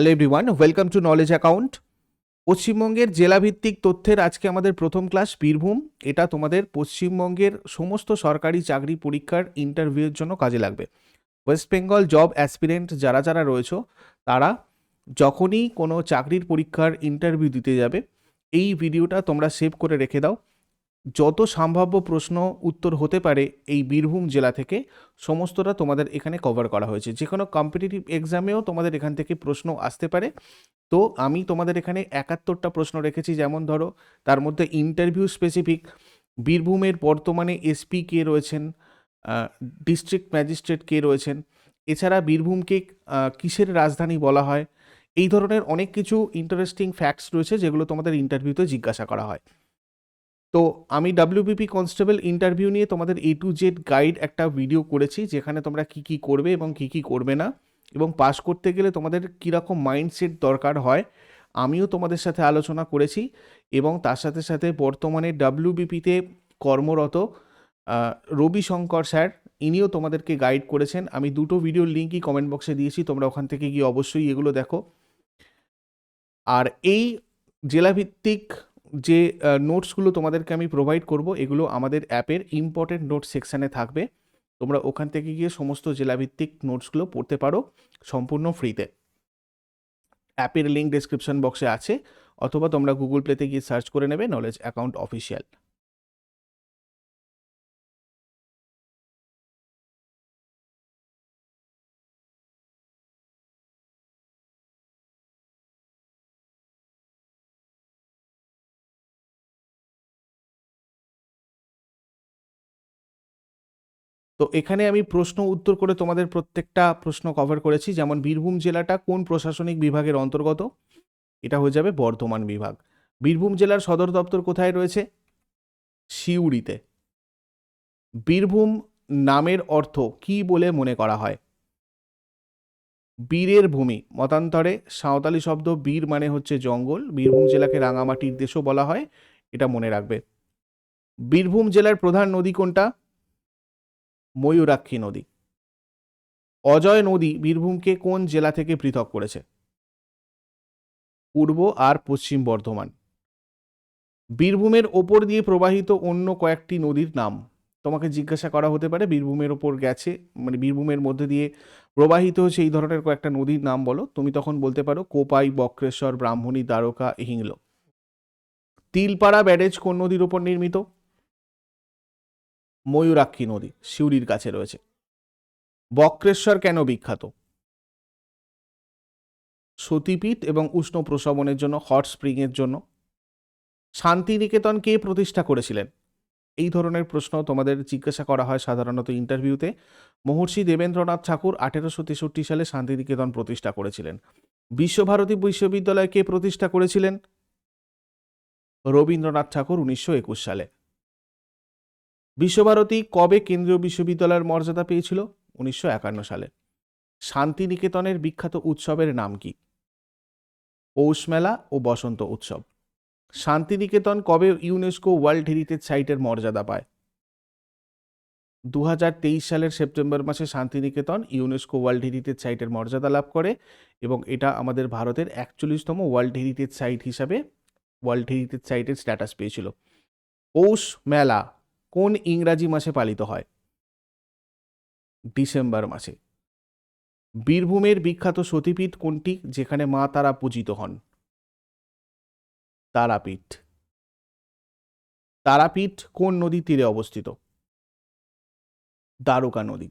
Hello everyone welcome to knowledge account পশ্চিমবঙ্গের জেলাভিত্তিক তথ্যের আজকে আমাদের প্রথম ক্লাস। বীরভূম, এটা তোমাদের পশ্চিমবঙ্গের সমস্ত সরকারি চাকরি পরীক্ষার ইন্টারভিউয়ের জন্য কাজে লাগবে। ওয়েস্ট বেঙ্গল জব অ্যাসপিরেন্ট যারা যারা রয়েছে, তারা যখনই কোনো চাকরির পরীক্ষার ইন্টারভিউ দিতে যাবে, এই ভিডিওটা তোমরা সেভ করে রেখে দাও। যত সম্ভাব্য প্রশ্ন উত্তর হতে পারে এই বীরভূম জেলা থেকে, সমস্তটা তোমাদের এখানে কভার করা হয়েছে। যে কোনো কম্পিটিটিভ এক্সামেও তোমাদের এখান থেকে প্রশ্ন আসতে পারে। তো আমি তোমাদের এখানে একাত্তরটা প্রশ্ন রেখেছি, যেমন ধরো, তার মধ্যে ইন্টারভিউ স্পেসিফিক বীরভূমের বর্তমানে এসপি কে রয়েছেন ডিস্ট্রিক্ট ম্যাজিস্ট্রেট কে রয়েছেন, এছাড়া বীরভূমকে কিসের রাজধানী বলা হয়, এই ধরনের অনেক কিছু ইন্টারেস্টিং ফ্যাক্টস রয়েছে, যেগুলো তোমাদের ইন্টারভিউতে জিজ্ঞাসা করা হয়। তো আমি ডাব্লিউবিপি কনস্টেবল ইন্টারভিউ নিয়ে তোমাদের এ টু জেড গাইড একটা ভিডিও করেছি, যেখানে তোমরা কি কি করবে এবং কি কি করবে না। এবং পাস করতে গেলে তোমাদের কীরকম মাইন্ডসেট দরকার হয়, আমিও তোমাদের সাথে আলোচনা করেছি। এবং তার সাথে সাথে বর্তমানে ডাব্লিউবিপিতে কর্মরত রবি শঙ্কর স্যার, ইনিও তোমাদেরকে গাইড করেছেন। আমি দুটো ভিডিওর লিঙ্কই কমেন্ট বক্সে দিয়েছি, তোমরা ওখান থেকে গিয়ে অবশ্যই এগুলো দেখো। আর এই জেলাভিত্তিক যে নোটসগুলো তোমাদেরকে আমি প্রোভাইড করব, এগুলো আমাদের অ্যাপের ইম্পর্টেন্ট নোট সেকশানে থাকবে। তোমরা ওখান থেকে গিয়ে সমস্ত জেলাভিত্তিক নোটসগুলো পড়তে পারো সম্পূর্ণ ফ্রিতে অ্যাপের লিঙ্ক ডেসক্রিপশন বক্সে আছে, অথবা তোমরা গুগল প্লেতে গিয়ে সার্চ করে নেবে নলেজ অ্যাকাউন্ট অফিসিয়াল তো এখানে আমি প্রশ্ন উত্তর করে তোমাদের প্রত্যেকটা প্রশ্ন কভার করেছি। যেমন, বীরভূম জেলাটা কোন প্রশাসনিক বিভাগের অন্তর্গত? এটা হয়ে যাবে বর্ধমান বিভাগ। বীরভূম জেলার সদর দপ্তর কোথায় রয়েছে? সিউড়িতে বীরভূম নামের অর্থ কি বলে মনে করা হয়? বীরের ভূমি, মতান্তরে সাঁওতালি শব্দ বীর মানে হচ্ছে জঙ্গল। বীরভূম জেলাকে রাঙামাটির দেশও বলা হয়, এটা মনে রাখবে। বীরভূম জেলার প্রধান নদী কোনটা? ময়ূরাক্ষী নদী। অজয় নদী বীরভূমকে কোন জেলা থেকে পৃথক করেছে? পূর্ব আর পশ্চিম বর্ধমান। বীরভূমের ওপর দিয়ে প্রবাহিত অন্য কয়েকটি নদীর নাম। তোমাকে জিজ্ঞাসা করা হতে পারে, বীরভূমের ওপর গেছে মানে বীরভূমের মধ্যে দিয়ে প্রবাহিত হচ্ছে এই ধরনের কয়েকটা নদীর নাম বলো। তুমি তখন বলতে পারো, কোপাই, বক্রেশ্বর, ব্রাহ্মণী, দ্বারকা, হিংলো। তিলপাড়া ব্যারেজ কোন নদীর ওপর নির্মিত? ময়ূরাক্ষী নদী সিউড়ির কাছে রয়েছে। বক্রেশ্বর কেন বিখ্যাত? সতীপীঠ এবং উষ্ণ প্রসবনের জন্য, হট স্প্রিংয়ের জন্য। শান্তিনিকেতন কে প্রতিষ্ঠা করেছিলেন? এই ধরনের প্রশ্ন তোমাদের জিজ্ঞাসা করা হয় সাধারণত ইন্টারভিউতে। মহর্ষি দেবেন্দ্রনাথ ঠাকুর আঠেরোশো তেষট্টি সালে শান্তিনিকেতন প্রতিষ্ঠা করেছিলেন। বিশ্বভারতী বিশ্ববিদ্যালয় কে প্রতিষ্ঠা করেছিলেন? রবীন্দ্রনাথ ঠাকুর উনিশশো একুশ সালে। বিশ্বভারতী কবে কেন্দ্রীয় বিশ্ববিদ্যালয়ের মর্যাদা পেয়েছিল? উনিশশো একান্ন সালে। শান্তিনিকেতনের বিখ্যাত উৎসবের নাম কি? পৌষ মেলা ও বসন্ত উৎসব। শান্তিনিকেতন কবে ইউনেস্কো ওয়ার্ল্ড হেরিটেজ সাইটের মর্যাদা পায়? দু হাজার তেইশ সালের সেপ্টেম্বর মাসে শান্তিনিকেতন ইউনেস্কো ওয়ার্ল্ড হেরিটেজ সাইটের মর্যাদা লাভ করে এবং এটা আমাদের ভারতের একচল্লিশতম ওয়ার্ল্ড হেরিটেজ সাইট হিসাবে ওয়ার্ল্ড হেরিটেজ সাইটের স্ট্যাটাস পেয়েছিল। পৌষ মেলা কোন ইংরাজি মাসে পালিত হয়? ডিসেম্বর মাসে। বীরভূমের বিখ্যাত সতীপীঠ কোনটি? যেখানে মা তারা পূজিত হন। তারাপীঠ। তারাপীঠ কোন নদীর তীরে অবস্থিত? দ্বারকা নদী।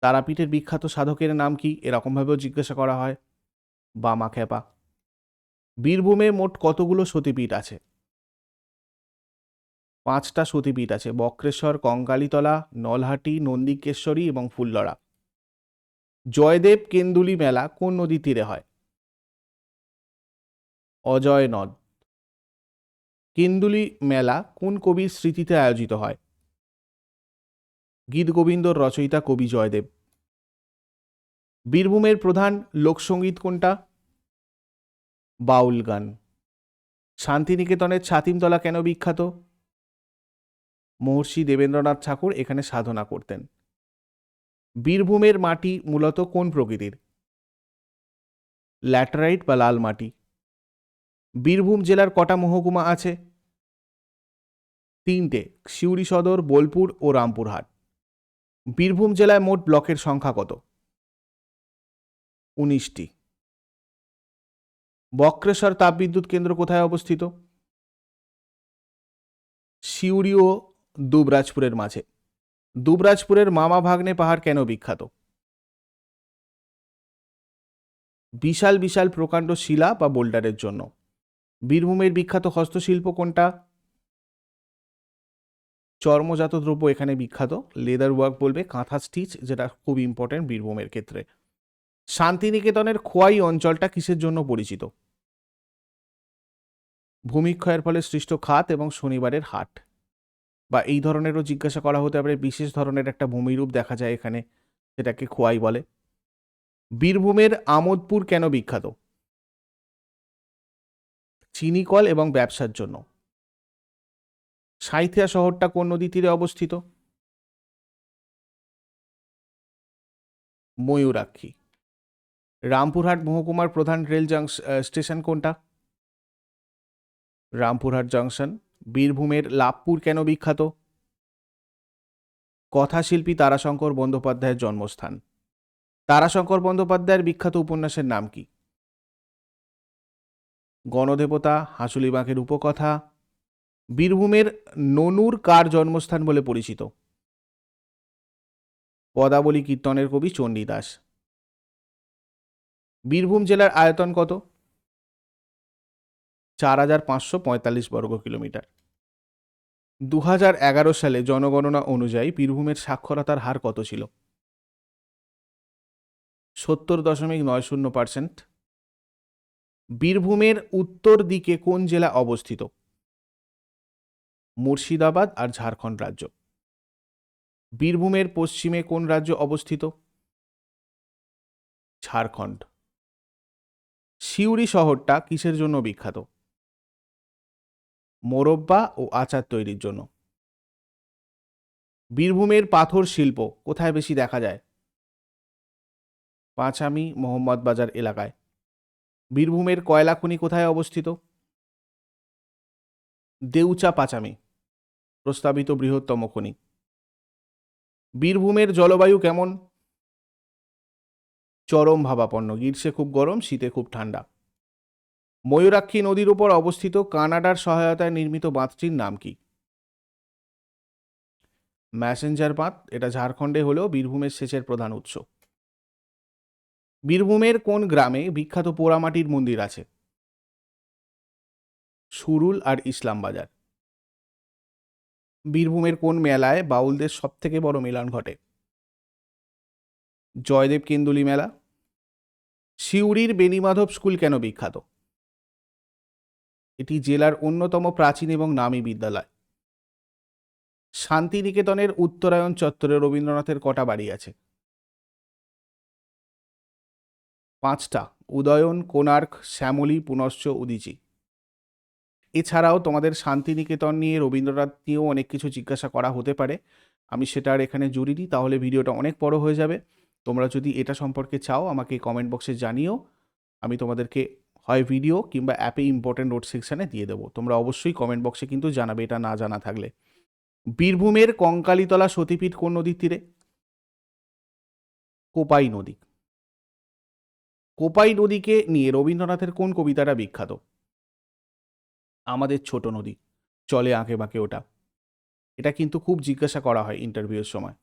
তারাপীঠের বিখ্যাত সাধকের নাম কি? এরকমভাবেও জিজ্ঞাসা করা হয়। বামা খেপা বীরভূমে মোট কতগুলো সতীপীঠ আছে? পাঁচটা সতীপীঠ আছে, বক্রেশ্বর, কঙ্কালীতলা, নলহাটি, নন্দিকেশ্বরী এবং ফুল্লরা জয়দেব কেন্দুলি মেলা কোন নদীর তীরে হয়? অজয় নদ। কেন্দুলি মেলা কোন কবির স্মৃতিতে আয়োজিত হয়? গীতগোবিন্দর রচয়িতা কবি জয়দেব। বীরভূমের প্রধান লোকসঙ্গীত কোনটা? বাউল গান। শান্তিনিকেতনের ছাতিমতলা কেন বিখ্যাত? মহর্ষি দেবেন্দ্রনাথ ঠাকুর এখানে সাধনা করতেন। বীরভূমের মাটি মূলত কোন প্রকৃতির? ল্যাটারাইট বা লাল মাটি? বীরভূম জেলার কটা মহকুমা আছে? তিনটে, সিউড়ি সদর, বোলপুর ও রামপুরহাট। বীরভূম জেলায় মোট ব্লকের সংখ্যা কত? উনিশটি। বক্রেশ্বর তাপবিদ্যুৎ কেন্দ্র কোথায় অবস্থিত? সিউড়ি ও দুবরাজপুরের মাঝে। দুবরাজপুরের মামা ভাগ্নে পাহাড় কেন বিখ্যাত? বিশাল বিশাল প্রকাণ্ড শিলা বা বোল্ডারের জন্য। বীরভূমের বিখ্যাত হস্তশিল্প কোনটা? চর্মজাত দ্রব্য এখানে বিখ্যাত। লেদার ওয়ার্ক বলবে কাঁথা স্টিচ, যেটা খুব ইম্পর্টেন্ট বীরভূমের ক্ষেত্রে। শান্তিনিকেতনের খোয়াই অঞ্চলটা কিসের জন্য পরিচিত? ভূমিক্ষয়ের ফলে সৃষ্ট খাত এবং শনিবারের হাট। বা এই ধরনেরও জিজ্ঞাসা করা হতে পারে, বিশেষ ধরনের একটা ভূমিরূপ দেখা যায় এখানে যেটাকে খোয়াই বলে। বীরভূমের আমোদপুর কেন বিখ্যাত? চিনিকল এবং ব্যবসার জন্য। সাঁইথিয়া শহরটা কোন নদী তীরে অবস্থিত? ময়ূরাক্ষী। রামপুরহাট মহকুমার প্রধান রেল জাংশ স্টেশন কোনটা? রামপুরহাট জংশন। বীরভূমের লাভপুর কেন বিখ্যাত? কথাশিল্পী তারাশঙ্কর বন্দ্যোপাধ্যায়ের জন্মস্থান। তারাশঙ্কর বন্দ্যোপাধ্যায়ের বিখ্যাত উপন্যাসের নাম কি? গণদেবতা, হাসুলি বাঁকের উপকথা, বীরভূমের ননুর কার জন্মস্থান বলে পরিচিত? পদাবলী কীর্তনের কবি চণ্ডীদাস। বীরভূম জেলার আয়তন কত? চার হাজার পাঁচশো পঁয়তাল্লিশ বর্গ কিলোমিটার। দু হাজার এগারো সালে জনগণনা অনুযায়ী বীরভূমের সাক্ষরতার হার কত ছিল? সত্তর দশমিক নয় শূন্য পার্সেন্ট। বীরভূমের উত্তর দিকে কোন জেলা অবস্থিত? মুর্শিদাবাদ আর ঝাড়খণ্ড রাজ্য। বীরভূমের পশ্চিমে কোন রাজ্য অবস্থিত? ঝাড়খণ্ড। সিউড়ি শহরটা কিসের জন্য বিখ্যাত? মোরব্বা ও আচার তৈরির জন্য। বীরভূমের পাথর শিল্প কোথায় বেশি দেখা যায়? পাঁচামি, মোহাম্মদ বাজার এলাকায়। বীরভূমের কয়লা খনি কোথায় অবস্থিত? দেউচা পাঁচামি, প্রস্তাবিত বৃহত্তম খনি। বীরভূমের জলবায়ু কেমন? চরম ভাবাপন্ন, গ্রীষ্মে খুব গরম, শীতে খুব ঠান্ডা। ময়ূরাক্ষী নদীর উপর অবস্থিত কানাডার সহায়তায় নির্মিত বাঁধটির নাম কি? ম্যাসেঞ্জার বাঁধ, এটা ঝাড়খণ্ডে হলেও বীরভূমের সেচের প্রধান উৎস। বীরভূমের কোন গ্রামে বিখ্যাত পোড়ামাটির মন্দির আছে? সুরুল আর ইসলামবাজার। বীরভূমের কোন মেলায় বাউলদের সব থেকে বড় মিলন ঘটে? জয়দেব কেন্দুলি মেলা। সিউড়ির বেণীমাধব স্কুল কেন বিখ্যাত? এটি জেলার অন্যতম প্রাচীন এবং নামী বিদ্যালয়। শান্তিনিকেতনের উত্তরায়ণ চত্বরে রবীন্দ্রনাথের কটা বাড়ি আছে? পাঁচটা, উদয়ন, কোণার্ক, শ্যামলী, পুনশ্চ উদিচি। এছাড়াও তোমাদের শান্তিনিকেতন নিয়ে রবীন্দ্রনাথ নিয়েও অনেক কিছু জিজ্ঞাসা করা হতে পারে। আমি সেটা আর এখানে জুড়িনি তাহলে ভিডিওটা অনেক বড় হয়ে যাবে। তোমরা যদি এটা সম্পর্কে চাও, আমাকে কমেন্ট বক্সে জানিও। আমি তোমাদেরকে হয় ভিডিও কিংবা অ্যাপে ইম্পর্টেন্ট নোট সেকশানে দিয়ে দেবো। তোমরা অবশ্যই কমেন্ট বক্সে কিন্তু জানাবে, এটা না জানা থাকলে। বীরভূমের কঙ্কালীতলা সতীপীঠ কোন নদীর তীরে? কোপাই নদী। কোপাই নদীকে নিয়ে রবীন্দ্রনাথের কোন কবিতাটা বিখ্যাত? আমাদের ছোট নদী, চলে আঁকে বাঁকে ওটা। এটা কিন্তু খুব জিজ্ঞাসা করা হয় ইন্টারভিউয়ের সময়।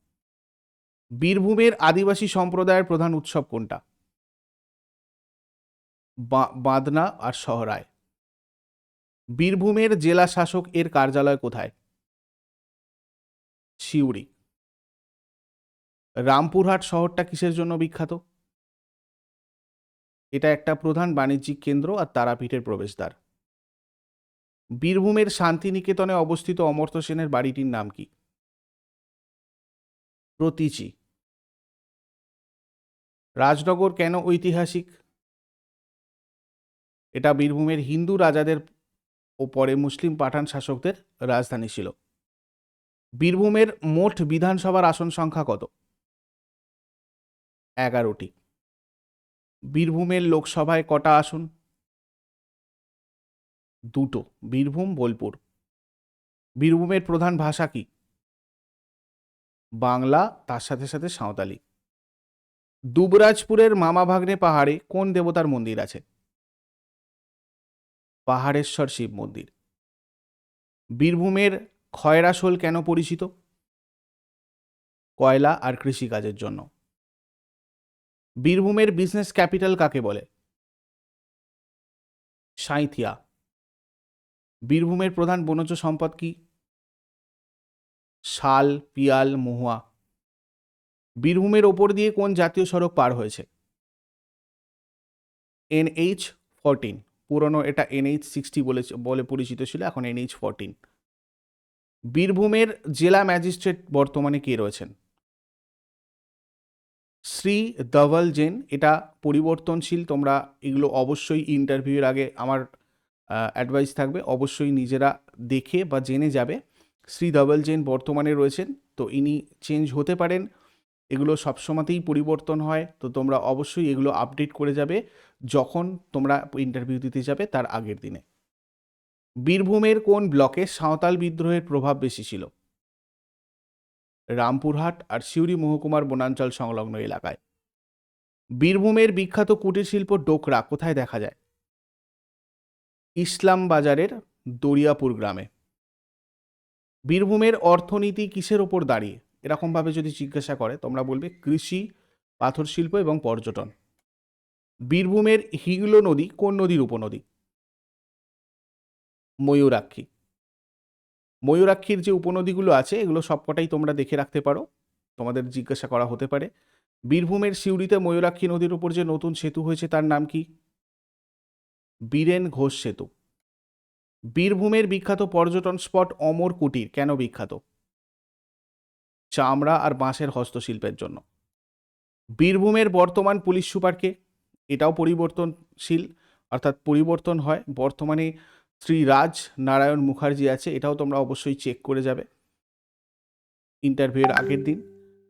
বীরভূমের আদিবাসী সম্প্রদায়ের প্রধান উৎসব কোনটা? বাঁদনা আর শহরায় বীরভূমের জেলা শাসক এর কার্যালয় কোথায়? সিউড়ি রামপুরহাট শহরটা কিসের জন্য বিখ্যাত? এটা একটা প্রধান বাণিজ্যিক কেন্দ্র আর তারাপীঠের প্রবেশদ্বার। বীরভূমের শান্তিনিকেতনে অবস্থিত অমর্ত্য সেনের বাড়িটির নাম কি? প্রতীচি। রাজনগর কেন ঐতিহাসিক? এটা বীরভূমের হিন্দু রাজাদের ও পরে মুসলিম পাঠান শাসকদের রাজধানী ছিল। বীরভূমের মোট বিধানসভার আসন সংখ্যা কত? এগারোটি। বীরভূমের লোকসভায় কটা আসন? দুটো। বীরভূম, বোলপুর। বীরভূমের প্রধান ভাষা কি? বাংলা, তার সাথে সাথে সাঁওতালি। দুবরাজপুরের মামা ভাগ্নে পাহাড়ে কোন দেবতার মন্দির আছে? পাহাড়েশ্বর শিব মন্দির। বীরভূমের খয়রাশোল কেন পরিচিত? কয়লা আর কৃষিকাজের জন্য। বীরভূমের বিজনেস ক্যাপিটাল কাকে বলে? সাঁইথিয়া। বীরভূমের প্রধান বনজ সম্পদ কি? শাল, পিয়াল, মহুয়া। বীরভূমের ওপর দিয়ে কোন জাতীয় সড়ক পার হয়েছে? NH fourteen. পুরনো, এটা এনএইচ সিক্সটি বলে বলে পরিচিত ছিল, এখন এনএইচ ফোরটিন বীরভূমের জেলা ম্যাজিস্ট্রেট বর্তমানে কে রয়েছেন? শ্রী ধবল জেন, এটা পরিবর্তনশীল, তোমরা এগুলো অবশ্যই ইন্টারভিউয়ের আগে আমার অ্যাডভাইস থাকবে, অবশ্যই নিজেরা দেখে বা জেনে যাবে। শ্রী ধবল জেন বর্তমানে রয়েছেন, তো ইনি চেঞ্জ হতে পারেন। এগুলো সবসময়তেই পরিবর্তন হয়। তো তোমরা অবশ্যই এগুলো আপডেট করে যাবে যখন তোমরা ইন্টারভিউ দিতে যাবে তার আগের দিনে। বীরভূমের কোন ব্লকে সাঁওতাল বিদ্রোহের প্রভাব বেশি ছিল? রামপুরহাট আর সিউড়ি মহকুমার বনাঞ্চল সংলগ্ন এলাকায়। বীরভূমের বিখ্যাত কুটির শিল্প ডোকরা কোথায় দেখা যায়? ইসলাম বাজারের দরিয়াপুর গ্রামে। বীরভূমের অর্থনীতি কিসের ওপর দাঁড়িয়ে? এরকমভাবে যদি জিজ্ঞাসা করে, তোমরা বলবে কৃষি পাথর শিল্প এবং পর্যটন। বীরভূমের হিগলো নদী কোন নদীর উপনদী? ময়ূরাক্ষী। ময়ূরাক্ষীর যে উপনদীগুলো আছে, এগুলো সবকটাই তোমরা দেখে রাখতে পারো। তোমাদের জিজ্ঞাসা করা হতে পারে। বীরভূমের সিউড়িতে ময়ূরাক্ষী নদীর উপর যে নতুন সেতু হয়েছে, তার নাম কি? বীরেন ঘোষ সেতু। বীরভূমের বিখ্যাত পর্যটন স্পট অমর কুটির কেন বিখ্যাত? চামড়া আর বাঁশের হস্তশিল্পের জন্য। বীরভূমের বর্তমান পুলিশ সুপারকে এটাও পরিবর্তনশীল, অর্থাৎ পরিবর্তন হয়। বর্তমানে শ্রী রাজ নারায়ণ মুখার্জি আছে, এটাও তোমরা অবশ্যই চেক করে যাবে। ইন্টারভিউয়ের আগের দিন।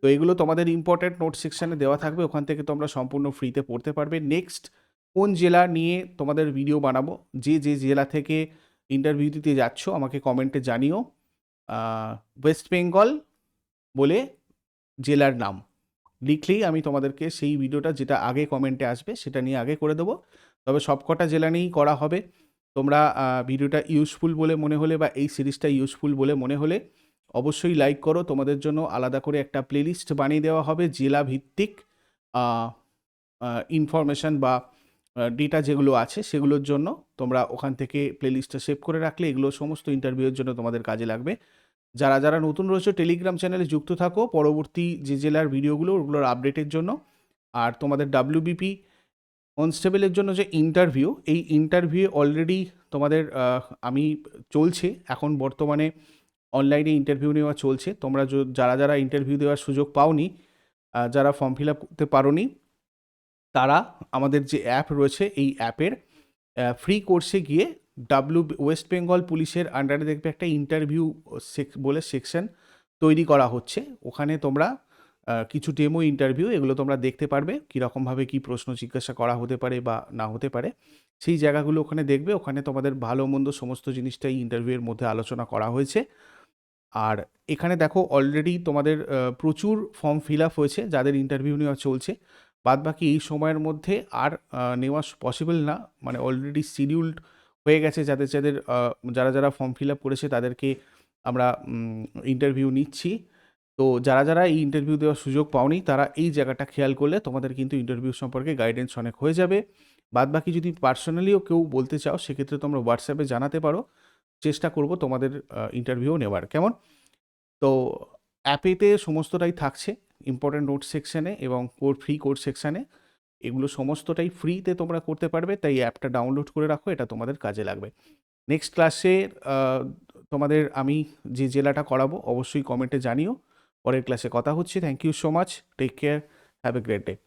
তো এগুলো তোমাদের ইম্পর্ট্যান্ট নোট সেকশানে দেওয়া থাকবে, ওখান থেকে তোমরা সম্পূর্ণ ফ্রিতে পড়তে পারবে। নেক্সট কোন জেলা নিয়ে তোমাদের ভিডিও বানাবো? যে যে জেলা থেকে ইন্টারভিউ দিতে যাচ্ছ, আমাকে কমেন্টে জানিও। ওয়েস্ট বেঙ্গল বলে জেলার নাম। লিখলেই আমি তোমাদেরকে সেই ভিডিওটা যেটা আগে কমেন্টে আসবে সেটা নিয়ে আগে করে দেবো। তবে সবকটা জেলা নিয়েই করা হবে। তোমরা ভিডিওটা ইউজফুল বলে মনে হলে বা এই সিরিজটা ইউজফুল বলে মনে হলে অবশ্যই লাইক করো। তোমাদের জন্য আলাদা করে একটা প্লেলিস্ট বানিয়ে দেওয়া হবে জেলা ভিত্তিক ইনফরমেশান বা ডেটা যেগুলো আছে সেগুলোর জন্য তোমরা ওখান থেকে প্লেলিস্টটা সেভ করে রাখলে এগুলো সমস্ত ইন্টারভিউয়ের জন্য তোমাদের কাজে লাগবে। যারা যারা নতুন রয়েছে টেলিগ্রাম চ্যানেলে যুক্ত থাকো। পরবর্তী যে জেলার ভিডিওগুলো ওগুলোর আপডেটের জন্য। আর তোমাদের ডাব্লিউবিপি কনস্টেবলের জন্য যে ইন্টারভিউ এই ইন্টারভিউ অলরেডি তোমাদের আমি চলছে। এখন বর্তমানে অনলাইনে ইন্টারভিউ নেওয়া চলছে। তোমরা যারা যারা ইন্টারভিউ দেওয়ার সুযোগ পাওনি যারা ফর্ম ফিল আপ করতে পারোনি, তারা আমাদের যে অ্যাপ রয়েছে, এই অ্যাপের ফ্রি কোর্সে গিয়ে ডাব্লু ওয়েস্ট বেঙ্গল পুলিশের আন্ডারে দেখবে একটা ইন্টারভিউ বলে সেকশন তৈরি করা হচ্ছে। ওখানে তোমরা কিছু ডেমো ইন্টারভিউ এগুলো তোমরা দেখতে পারবে, কীরকমভাবে কী প্রশ্ন জিজ্ঞাসা করা হতে পারে বা না হতে পারে। সেই জায়গাগুলো ওখানে দেখবে, ওখানে তোমাদের ভালো মন্দ সমস্ত জিনিসটাই ইন্টারভিউয়ের মধ্যে আলোচনা করা হয়েছে। আর এখানে দেখো অলরেডি তোমাদের প্রচুর ফর্ম ফিল আপ হয়েছে, যাদের ইন্টারভিউ নেওয়া চলছে। বাদ বাকি এই সময়ের মধ্যে আর নেওয়া পসিবল না মানে অলরেডি শিডিউলড হয়ে গেছে যাদের যাদের যারা যারা ফর্ম ফিল আপ করেছে তাদেরকে আমরা ইন্টারভিউ নিচ্ছি। তো যারা যারা এই ইন্টারভিউ দেওয়ার সুযোগ পাওনি তারা এই জায়গাটা খেয়াল করলে তোমাদের কিন্তু ইন্টারভিউ সম্পর্কে গাইডেন্স অনেক হয়ে যাবে। বাদ বাকি যদি পার্সোনালিও কেউ বলতে চাও সেক্ষেত্রে তোমরা হোয়াটসঅ্যাপে জানাতে পারো। চেষ্টা করব তোমাদের ইন্টারভিউ নেওয়ার। কেমন? তো অ্যাপেতে সমস্তটাই থাকছে। ইম্পর্ট্যান্ট নোট সেকশানে এবং কোড ফ্রি কোড সেকশানে এগুলো সমস্তটাই ফ্রিতে তোমরা করতে পারবে, তাই অ্যাপটা ডাউনলোড করে রাখো, এটা তোমাদের কাজে লাগবে। নেক্সট ক্লাসে তোমাদের আমি যে জেলাটা করাবো, অবশ্যই কমেন্টে জানিও। পরের ক্লাসে কথা হচ্ছে। Thank you so much take care have a great day